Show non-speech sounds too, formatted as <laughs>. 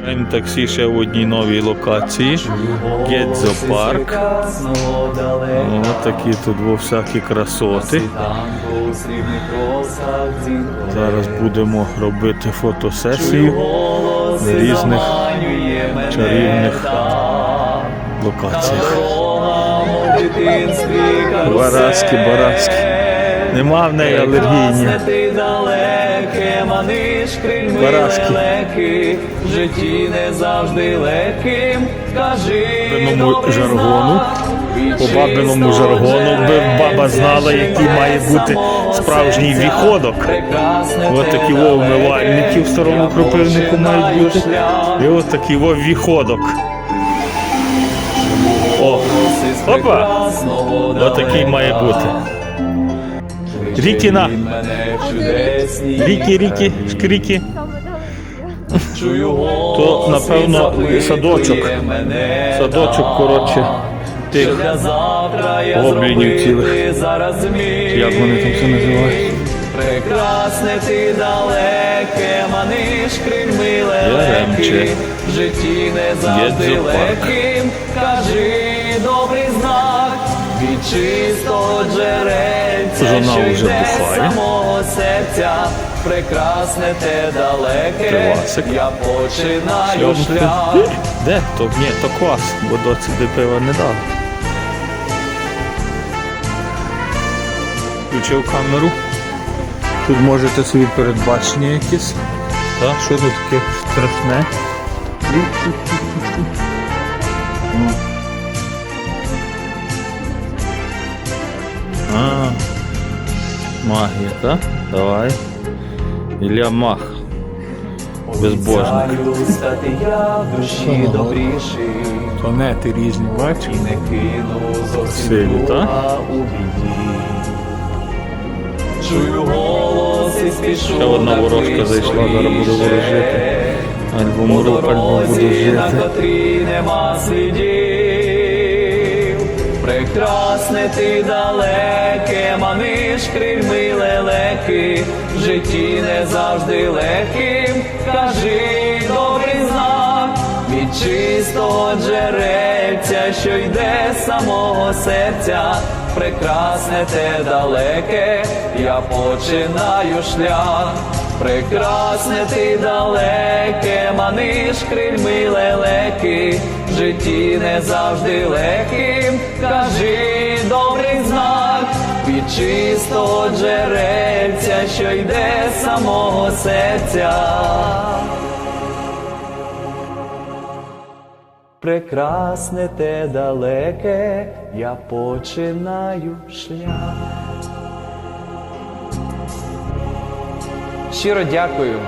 Чекаємо таксі ще в одній новій локації. Гедзо парк. Ось такі тут всякі красоти. Зараз будемо робити фотосесію в різних чарівних локаціях. Бараски, бараски. Нема в неї алергійні. Ти далеке, маниш крильми лелеки, в житті не завжди легким, кажи бабиному жаргону. По бабиному жаргону би баба знала, який має бути справжній віходок. Те такі вовмивальники в старому кропивнику мають бути. І ось такий вов віходок. О, Із Опа! прекрасного ось такий має бути. Рікіна. Ріки, ріки, шкріки. То, напевно, садочок. Садочок, коротше, тих гоблінів цілих. Як вони там це називають? Прекрасне ти далеке, маниш крильми лелеки, в житті не завжди легким, кажи від чистого джерельця, що йде з самого серця, прекрасне те далеке, я починаю шлях. <laughs> Де? То ні, то квас, бо доці пива не дав. Включив камеру. Тут можете собі передбачення якісь. Так, що тут таке страшне? <laughs> А, магія, так? Давай. Ілля Мах. Безбожник. Обіцяю стати я в душі добріший, Планети різні, бачиш? і не кину зовсім друга у біді. Чую голос і спішу Ще одна на ворожка зайшла, зараз буде ворожити. Альбом По альбом буду дорозі, на жити. котрій нема слідів. Прекрасне ти далеке, маниш крильми лелеки, в житті не завжди легким, кажи добрий знак, від чистого джерельця, що йде з самого серця, прекрасне те далеке, я починаю шлях. Прекрасне ти далеке, маниш крильми лелеки, в житті не завжди легким, чистого джерельця, що йде з самого серця. Прекрасне те далеке, я починаю шлях. Щиро дякую